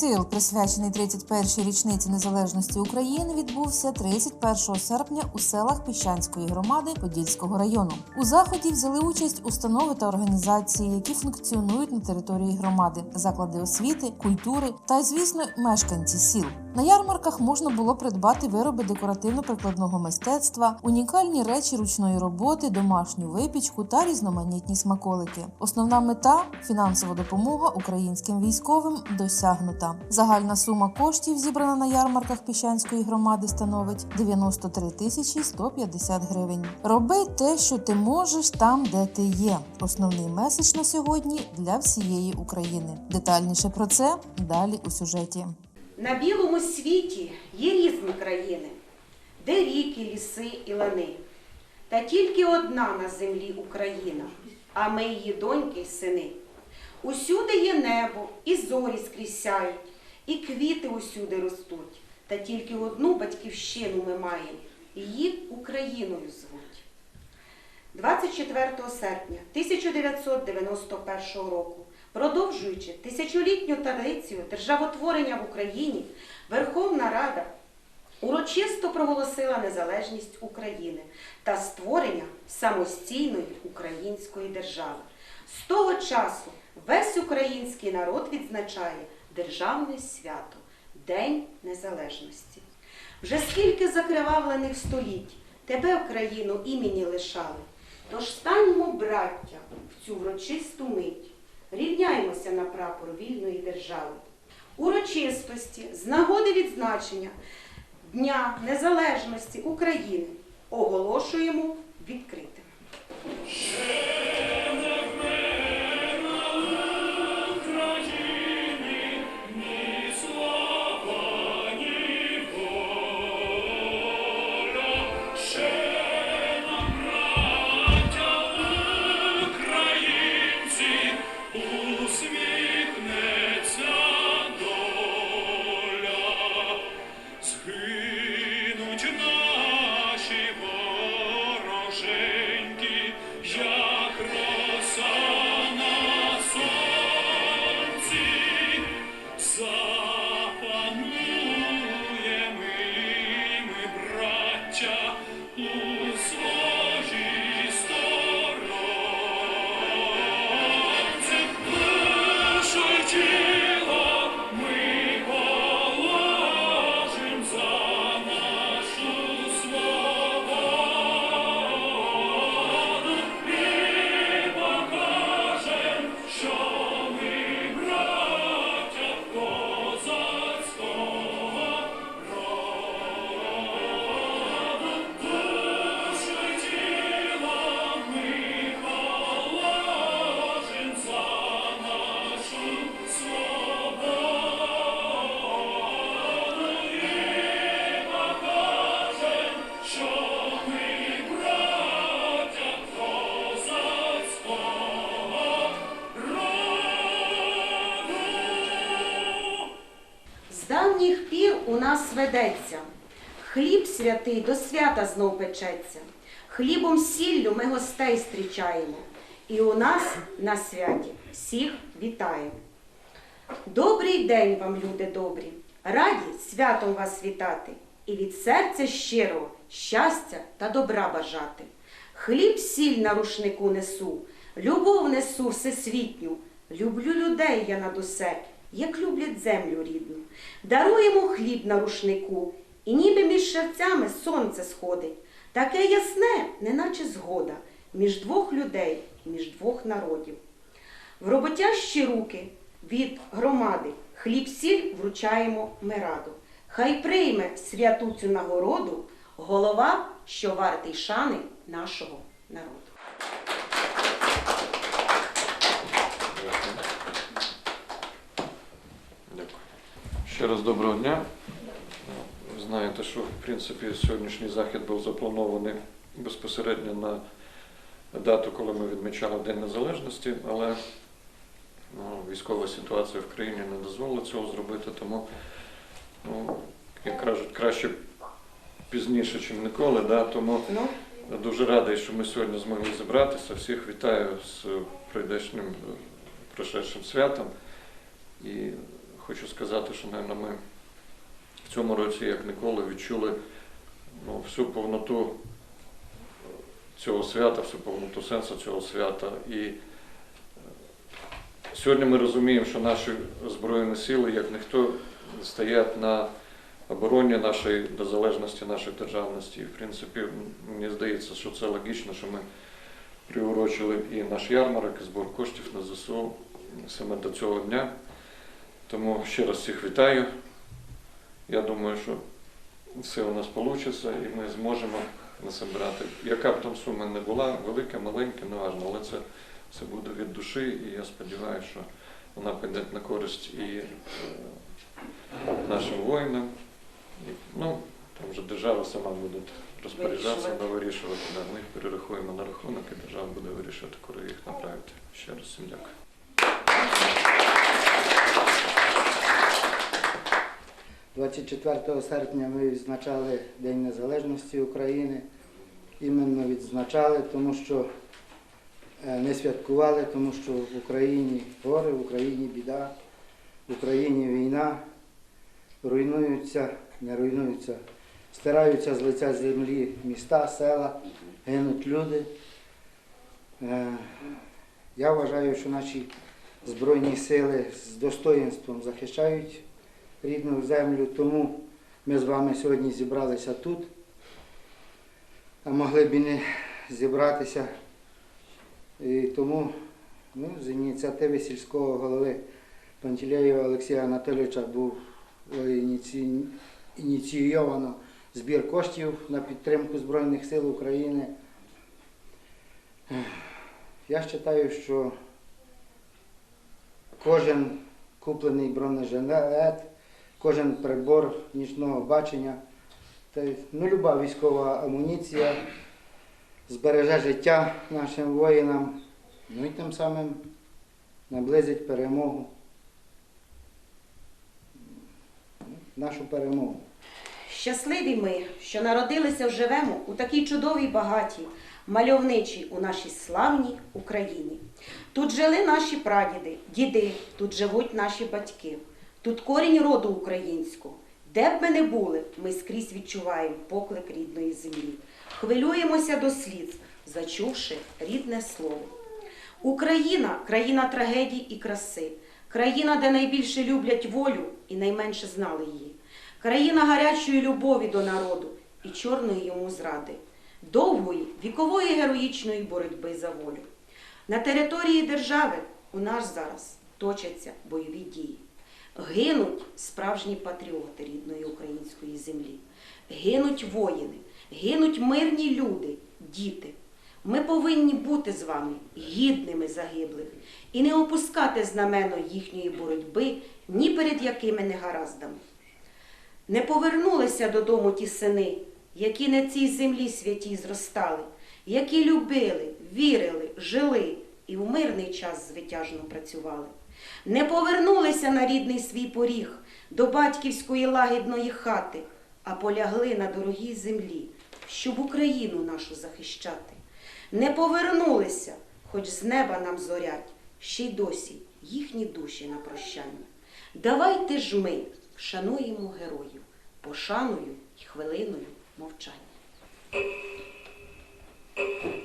сил, присвячений 31-й річниці незалежності України, відбувся 31 серпня у селах Піщанської громади Подільського району. У заході взяли участь установи та організації, які функціонують на території громади, заклади освіти, культури та, звісно, мешканці сіл. На ярмарках можна було придбати вироби декоративно-прикладного мистецтва, унікальні речі ручної роботи, домашню випічку та різноманітні смаколики. Основна мета фінансова допомога українським військовим досягнута. Загальна сума коштів, зібрана на ярмарках Піщанської громади, становить 93 тисячі 150 гривень. Роби те, що ти можеш там, де ти є. Основний меседж на сьогодні для всієї України. Детальніше про це далі у сюжеті. На білому світі є різні країни, де ріки, ліси і лани. Та тільки одна на землі Україна, а ми її доньки й сини. Усюди є небо, і зорі скрізь сяють, і квіти усюди ростуть. Та тільки одну батьківщину ми маємо, її Україною звуть. 24 серпня 1991 року, продовжуючи тисячолітню традицію державотворення в Україні, Верховна Рада урочисто проголосила незалежність України та створення самостійної української держави. З того часу весь український народ відзначає державне свято День Незалежності. Вже скільки закривавлених століть тебе в країну імені лишали. Тож станьмо, браття, в цю врочисту мить, рівняємося на прапор вільної держави. Урочистості з нагоди відзначення Дня Незалежності України оголошуємо відкритим. Давніх пір у нас ведеться, хліб святий до свята знов печеться. Хлібом сіллю ми гостей зустрічаємо, і у нас на святі всіх вітаємо. Добрий день вам, люди добрі! Раді святом вас вітати і від серця щирого щастя та добра бажати. Хліб сіль на рушнику несу, любов несу всесвітню. Люблю людей я над усе, як люблять землю рідну. Даруємо хліб на рушнику, і ніби між шерцями сонце сходить. Таке ясне, неначе згода, між двох людей, між двох народів. В роботящі руки від громади хліб сіль вручаємо ми раду. Хай прийме святу цю нагороду голова, що вартий шани нашого народу. Дякую. Ще раз доброго дня. Ви знаєте, що в принципі сьогоднішній захід був запланований безпосередньо на дату, коли ми відмічали День Незалежності, але ну, військова ситуація в країні не дозволила цього зробити, тому, ну, як кажуть, краще пізніше, ніж ніколи. Да? Тому Ну, Дуже радий, що ми сьогодні змогли зібратися. Всіх вітаю з прийдешнім е, прошедшим святом. І хочу сказати, що, мабуть, ми в цьому році, як ніколи, відчули ну, всю повноту цього свята, всю повноту сенсу цього свята. І е, сьогодні ми розуміємо, що наші Збройні сили, як ніхто, стоять на обороні нашої незалежності, нашої державності. І, в принципі, мені здається, що це логічно, що ми приурочили і наш ярмарок, і збор коштів на ЗСУ саме до цього дня. Тому ще раз всіх вітаю. Я думаю, що все у нас вийде і ми зможемо насобирати. Яка б там сума не була, велика, маленька, не важливо, але це все буде від душі, і я сподіваюся, що вона піде на користь і е, нашим воїнам. І, ну, там вже держава сама буде розпоряджатися, Вирішувати. вирішувати. Да. Ми їх перерахуємо на рахунок, і держава буде вирішувати, куди їх направити. Ще раз всім дякую. 24 серпня ми відзначали День Незалежності України. Іменно відзначали, тому що е, не святкували, тому що в Україні горе, в Україні біда, в Україні війна, руйнуються, не руйнуються, стираються з лиця землі міста, села, гинуть люди. Е, Я вважаю, що наші Збройні сили з достоїнством захищають рідну землю, тому ми з вами сьогодні зібралися тут, а могли б і не зібратися. І тому ну, з ініціативи сільського голови Пантелеєва Олексія Анатолійовича був е, ініці- ініційовано збір коштів на підтримку Збройних сил України. Я вважаю, що кожен куплений бронежилет, кожен прибор нічного бачення, ну, люба військова амуніція збереже життя нашим воїнам, ну і тим самим наблизить перемогу, нашу перемогу. Щасливі ми, що народилися живемо у такій чудовій багатій, мальовничій у нашій славній Україні. Тут жили наші прадіди, діди, тут живуть наші батьки, тут корінь роду українського. Де б ми не були, ми скрізь відчуваємо поклик рідної землі. Хвилюємося до сліз, зачувши рідне слово. Україна країна трагедій і краси, країна, де найбільше люблять волю і найменше знали її, країна гарячої любові до народу і чорної йому зради, довгої вікової героїчної боротьби за волю. На території держави у нас зараз точаться бойові дії. Гинуть справжні патріоти рідної української землі, гинуть воїни, гинуть мирні люди, діти. Ми повинні бути з вами гідними загиблих і не опускати знамено їхньої боротьби ні перед якими негараздами. Не повернулися додому ті сини, які на цій землі святій зростали, які любили, вірили, жили і в мирний час звитяжно працювали. Не повернулися на рідний свій поріг до батьківської лагідної хати, а полягли на дорогій землі, щоб Україну нашу захищати. Не повернулися, хоч з неба нам зорять, ще й досі їхні душі на прощання. Давайте ж ми шануємо героїв пошаною і хвилиною мовчання.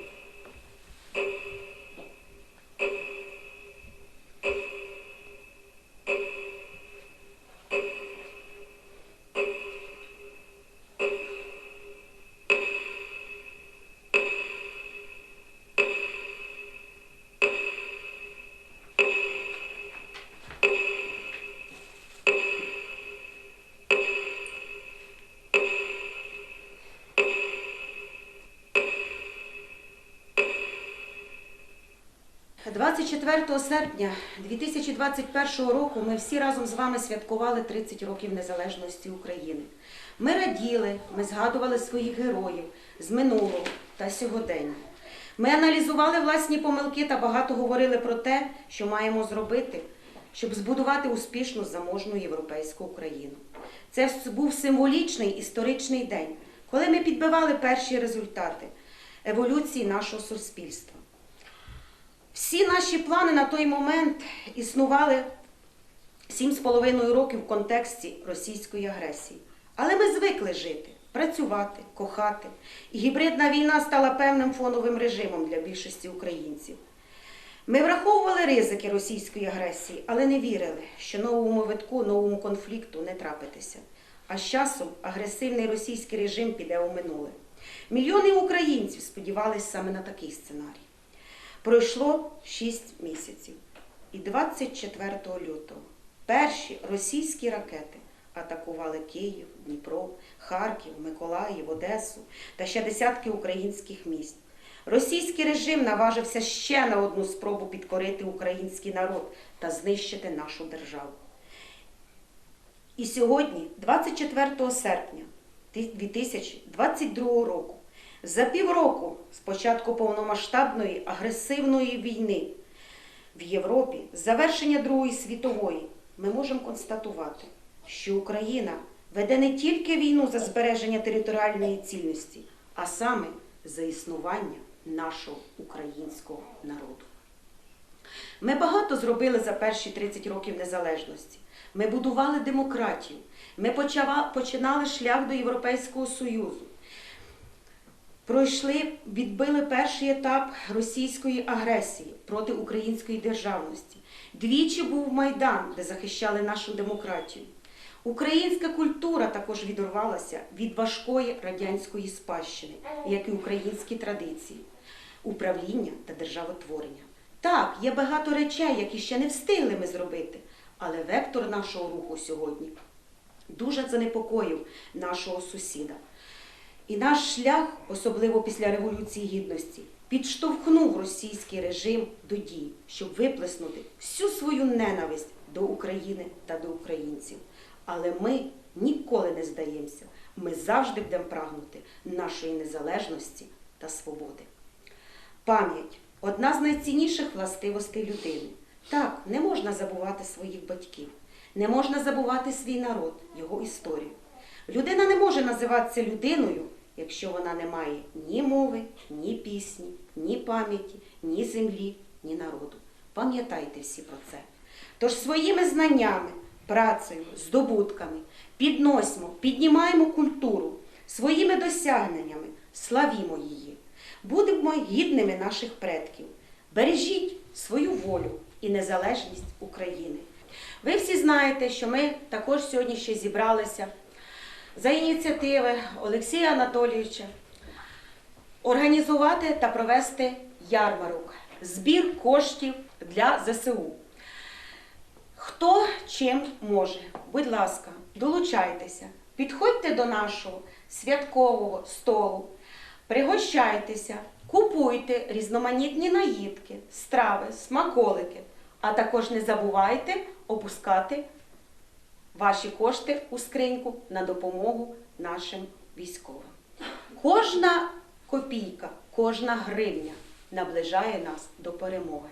– 24 серпня 2021 року ми всі разом з вами святкували 30 років незалежності України. Ми раділи, ми згадували своїх героїв з минулого та сьогодення. Ми аналізували власні помилки та багато говорили про те, що маємо зробити, щоб збудувати успішну заможну європейську Україну. Це був символічний історичний день, коли ми підбивали перші результати еволюції нашого суспільства. Всі наші плани на той момент існували сім з половиною років в контексті російської агресії. Але ми звикли жити, працювати, кохати. І гібридна війна стала певним фоновим режимом для більшості українців. Ми враховували ризики російської агресії, але не вірили, що новому витку, новому конфлікту не трапитися. А з часом агресивний російський режим піде у минуле. Мільйони українців сподівались саме на такий сценарій. Пройшло 6 місяців. І 24 лютого перші російські ракети атакували Київ, Дніпро, Харків, Миколаїв, Одесу та ще десятки українських міст. Російський режим наважився ще на одну спробу підкорити український народ та знищити нашу державу. І сьогодні, 24 серпня 2022 року, за півроку з початку повномасштабної агресивної війни в Європі, завершення Другої світової, ми можемо констатувати, що Україна веде не тільки війну за збереження територіальної цільності, а саме за існування нашого українського народу. Ми багато зробили за перші 30 років незалежності. Ми будували демократію. Ми починали шлях до Європейського Союзу. Пройшли, відбили перший етап російської агресії проти української державності. Двічі був Майдан, де захищали нашу демократію. Українська культура також відірвалася від важкої радянської спадщини, як і українські традиції, управління та державотворення. Так, є багато речей, які ще не встигли ми зробити, але вектор нашого руху сьогодні дуже занепокоїв нашого сусіда. І наш шлях, особливо після Революції Гідності, підштовхнув російський режим до дій, щоб виплеснути всю свою ненависть до України та до українців. Але ми ніколи не здаємося. Ми завжди будемо прагнути нашої незалежності та свободи. Пам'ять одна з найцінніших властивостей людини. Так, не можна забувати своїх батьків, не можна забувати свій народ, його історію. Людина не може називатися людиною, якщо вона не має ні мови, ні пісні, ні пам'яті, ні землі, ні народу. Пам'ятайте всі про це. Тож своїми знаннями, працею, здобутками підносимо, піднімаємо культуру, своїми досягненнями славімо її. Будемо гідними наших предків. Бережіть свою волю і незалежність України. Ви всі знаєте, що ми також сьогодні ще зібралися за ініціативи Олексія Анатолійовича організувати та провести ярмарок, збір коштів для ЗСУ. Хто чим може, будь ласка, долучайтеся, підходьте до нашого святкового столу, пригощайтеся, купуйте різноманітні наїдки, страви, смаколики, а також не забувайте опускати ваші кошти у скриньку на допомогу нашим військовим. Кожна копійка, кожна гривня наближає нас до перемоги.